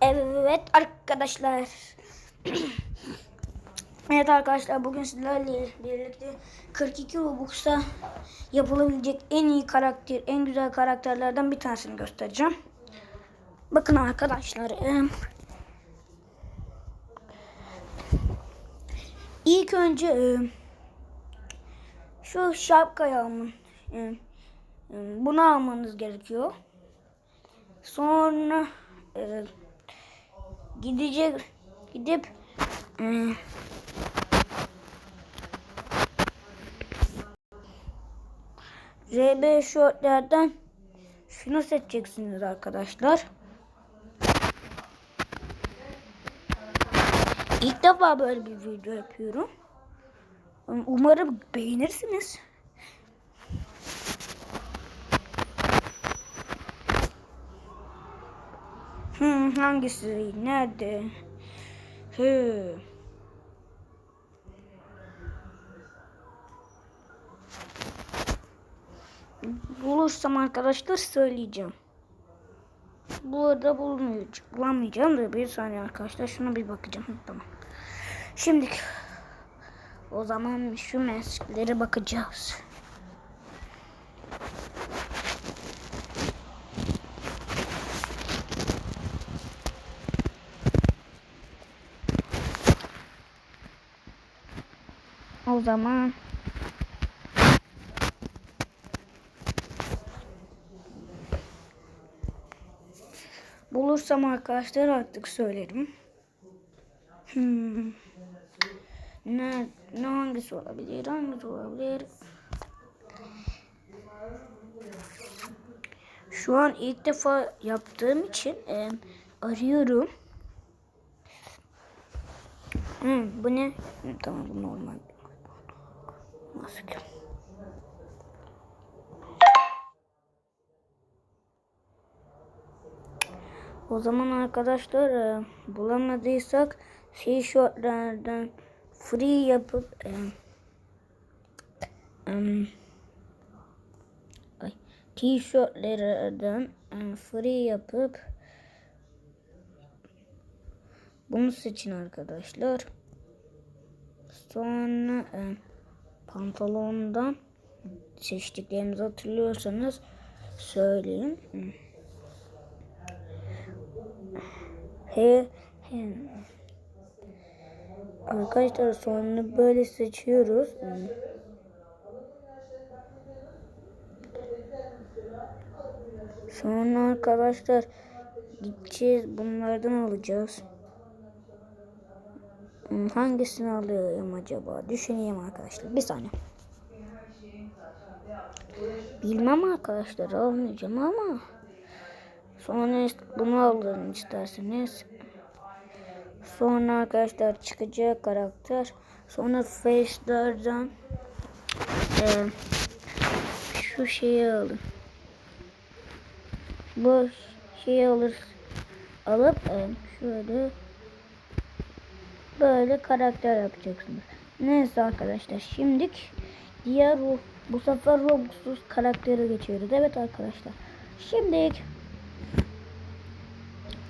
Evet arkadaşlar. evet arkadaşlar bugün sizlerle birlikte 42 Robux'ta yapılabilecek en iyi karakter, en güzel karakterlerden bir tanesini göstereceğim. Bakın arkadaşlar. İlk önce şu şapkayı alın. Bunu almanız gerekiyor. Sonra gidecek gidip e, RB shortlerden şunu seçeceksiniz arkadaşlar. İlk defa böyle bir video yapıyorum. Umarım beğenirsiniz. Hmm, hangisi? Nerede? Hı. Bulursam arkadaşlar söyleyeceğim. Bu arada bulmayacağım. Bulamayacağım da bir saniye arkadaşlar. Şuna bir bakacağım. Tamam. Şimdi o zaman şu mesleklere bakacağız. O zaman bulursam arkadaşlar artık söylerim. Hmm. Ne, ne hangisi olabilir? Hangisi olabilir? Şu an ilk defa yaptığım için e, arıyorum. Hı, bu ne? Hı, tamam bu normal. Maske. O zaman arkadaşlar e, bulamadıysak t-shirtlerden free yapıp e, ay, t-shirtlerden e, free yapıp bunu seçin arkadaşlar. Sonra e, pantolondan seçtiklerimizi hatırlıyorsanız söyleyeyim. He, he. Arkadaşlar sonra böyle seçiyoruz. Sonra arkadaşlar gideceğiz bunlardan alacağız. Hmm, Hangisini alıyorum acaba? Düşüneyim arkadaşlar. Bir saniye. Bilmem arkadaşlar almayacağım ama sonra bunu alın isterseniz. Sonra arkadaşlar çıkacak karakter. Sonra face'lerden eee, şu şeyi alın. Bu şeyi alır alıp eee, şöyle böyle karakter yapacaksınız. Neyse arkadaşlar şimdilik diğer bu, bu sefer Robux'uz karaktere geçiyoruz. Evet arkadaşlar. Şimdilik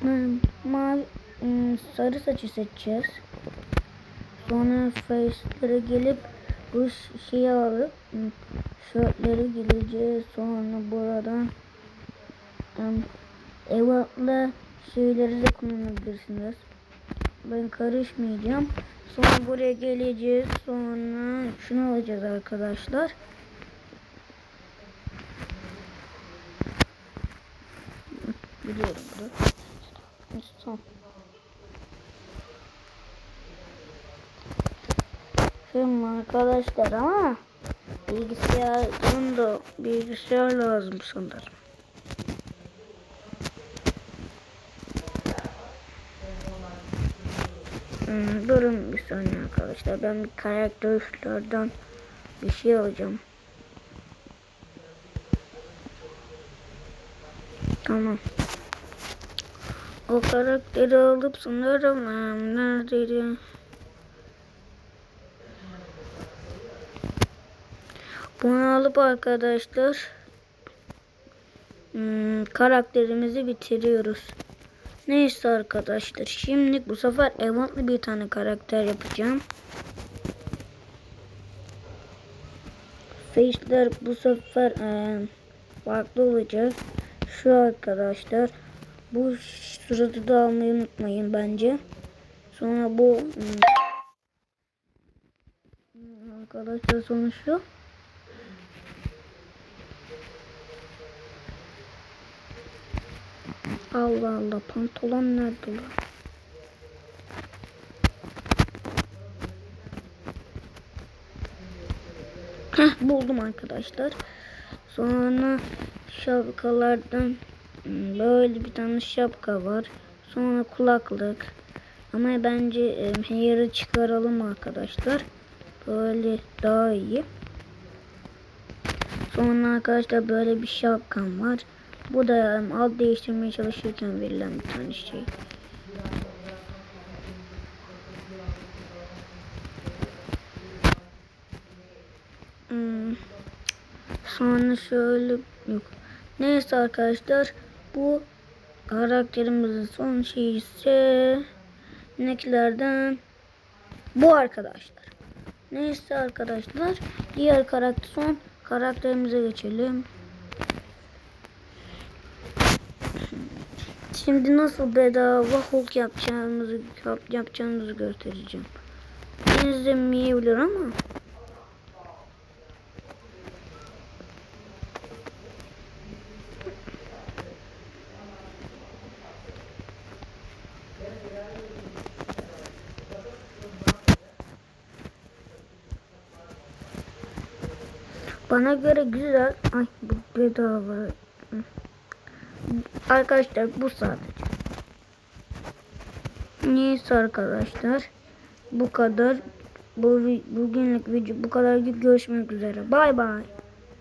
hmm, mavi hmm, sarı saçı seçeceğiz. Sonra face'lere gelip bu şeyi alıp hmm, shirtlere geleceğiz. Sonra buradan evatlı şeyleri de kullanabilirsiniz. Ben karışmayacağım. Sonra buraya geleceğiz. Sonra şunu alacağız arkadaşlar. Biliyorum bunu. Son. Şimdi arkadaşlar ama bilgisayarın da bilgisayar lazım sanırım. Hmm, durun bir saniye arkadaşlar. Ben bir karakter üstlerden bir şey alacağım. Tamam. O karakteri alıp sanırım em, neredeydi? Bunu alıp arkadaşlar hmm, karakterimizi bitiriyoruz. Neyse arkadaşlar. Şimdi bu sefer eventli bir tane karakter yapacağım. Face'ler bu sefer eee, farklı olacak. Şu arkadaşlar. Bu suratı da almayı unutmayın bence. Sonra bu hmm, arkadaşlar sonra Allah Allah pantolon nerede lan? Heh buldum arkadaşlar. Sonra şapkalardan hmm, böyle bir tane şapka var. Sonra kulaklık. Ama bence e, çıkaralım arkadaşlar. Böyle daha iyi. Sonra arkadaşlar böyle bir şapkam var. Bu da alt değiştirmeye çalışırken verilen bir tane şey. Hmm. Sonra şöyle yok. Neyse arkadaşlar bu karakterimizin son şeyi ise nekilerden bu arkadaşlar. Neyse arkadaşlar diğer karakter son karakterimize geçelim. Şimdi nasıl bedava Hulk yapacağımızı yap, yapacağımızı göstereceğim. Benzemeyebilir ama bana göre güzel. Ay bu bedava. Arkadaşlar bu sadece. Neyse arkadaşlar. Bu kadar. Bu bugünlük video bu kadar. Görüşmek üzere. Bay bay.